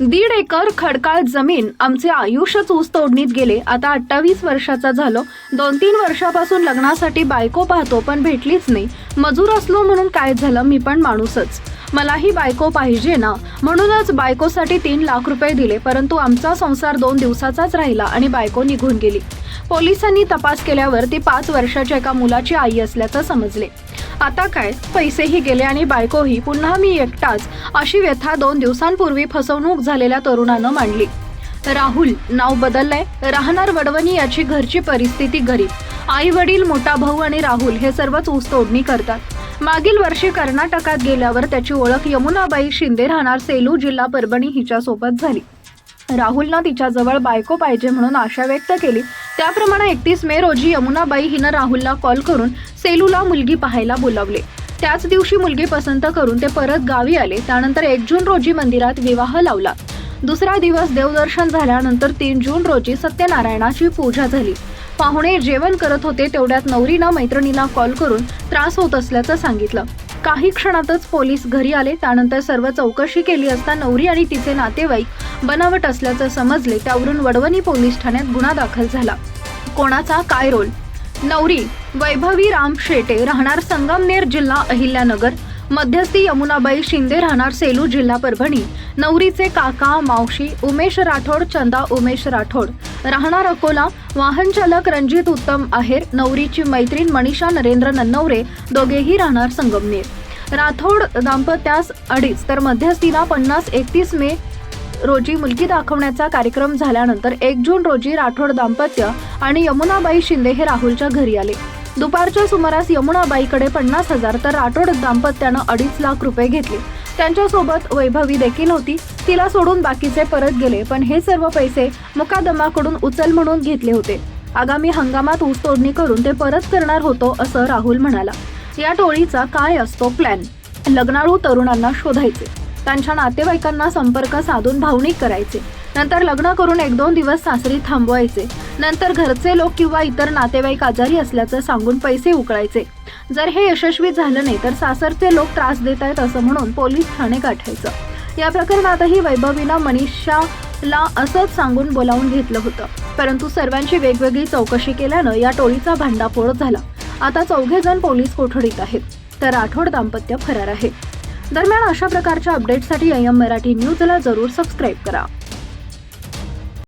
दीड एकर खडकाळ जमीन आमचे आयुष्यच ऊस तोडणीत गेले. आता अठ्ठावीस वर्षाचा झालो. दोन तीन वर्षापासून लग्नासाठी बायको पाहतो पण भेटलीच नाही. मजूर असलो म्हणून काय झालं? मी पण माणूसच. मलाही बायको पाहिजे ना. म्हणूनच बायकोसाठी तीन लाख रुपये दिले परंतु आमचा संसार दोन दिवसाचाच राहिला आणि बायको निघून गेली. पोलिसांनी तपास केल्यावर ती पाच वर्षाच्या एका मुलाची आई असल्याचं समजले. आता काय? पैसेही गेले आणि बायकोही पुन्हा मी एकटाच अशी व्यथा दोन दिवसांपूर्वी फसवणूक झालेल्या तरुणानं मांडली. राहुल नाव बदललंय? राहणार वडवणी याची घरची परिस्थिती गरीब. आई वडील मोठा भाऊ आणि राहुल हे सर्वच ऊस तोडणी करतात. मागील वर्षी कर्नाटकात गेल्यावर त्याची ओळख यमुनाबाई शिंदे राहणार सेलू जिल्हा परभणी हिच्यासोबत झाली. राहुलनं तिच्याजवळ बायको पाहिजे म्हणून आशा व्यक्त केली. त्याप्रमाणे एकतीस मे रोजी यमुनाबाई हिनं राहुलला कॉल करून सेलूला मुलगी पाहायला बोलावले. त्याच दिवशी मुलगी पसंत करून ते परत गावी आले. त्यानंतर एक जून रोजी मंदिरात विवाह लावला. दुसरा दिवस देवदर्शन झाल्यानंतर तीन जून रोजी सत्यनारायणाची पूजा झाली. पाहुणे जेवण करत होते तेवढ्यात नवरीनं मैत्रिणीला कॉल करून त्रास होत असल्याचं सांगितलं. काही क्षणातच पोलीस घरी आले त्यानंतर सर्व चौकशी केली असता नवरी आणि तिचे नातेवाईक बनावट असल्याचं समजले त्यावरून वडवणी पोलीस ठाण्यात गुन्हा दाखल झाला. कोणाचा काय रोल? नवरी वैभवी राम शेटे राहणार संगमनेर जिल्हा अहिल्यानगर मध्यस्थी यमुनाबाई शिंदे राहणार सेलू जिल्हा परभणी. नवरीचे काका मावशी उमेश राठोड चंदा उमेश राठोड. राहणार अकोला वाहन चालक रणजित उत्तम आहेर नवरीची मैत्रीण मनीषा नरेंद्र नन्नवरे दोघेही राहणार संगमनेर. राठोड दाम्पत्यास अडीच तर मध्यस्थीला पन्नास एकतीस मे रोजी मुलगी दाखवण्याचा कार्यक्रम झाल्यानंतर एक जून रोजी राठोड दाम्पत्य आणि यमुनाबाई शिंदे हे राहुलच्या घरी आले. दुपारच्या सुमारास यमुनाबाईकडे पन्नास हजार तर राठोड दाम्पत्यानं अडीच लाख रुपये घेतले. त्यांच्यासोबत वैभवी देखील होती. तिला सोडून बाकीचे परत गेले पण हे सर्व पैसे मुकादमाकडून उचल म्हणून घेतले होते. आगामी हंगामात ऊस तोडणी करून ते परत करणार होतो असं राहुल म्हणाला. या टोळीचा काय असतो प्लॅन लग्नाळू तरुणांना शोधायचे. त्यांच्या नातेवाईकांना संपर्क साधून भावनिक करायचे. नंतर लग्न करून एक दोन दिवस सासरी थांबवायचे. नंतर घरचे लोक किंवा इतर नातेवाईक आजारी असल्याचं सांगून पैसे उकळायचे. जर हे यशस्वी झालं नाही तर सासरचे लोक त्रास देत आहेत असं म्हणून पोलीस ठाणे गाठायचं. या प्रकरणातही वैभवीनं मनीषाला असंच सांगून बोलावून घेतलं होतं. परंतु सर्वांची वेगवेगळी चौकशी केल्यानं या टोळीचा भांडाफोड झाला. आता चौघे जण पोलीस कोठडीत आहेत. तर राठोड दाम्पत्य फरार आहे. दरम्यान अशा प्रकारच्या अपडेटसाठी एम मराठी न्यूजला जरूर सबस्क्राईब करा.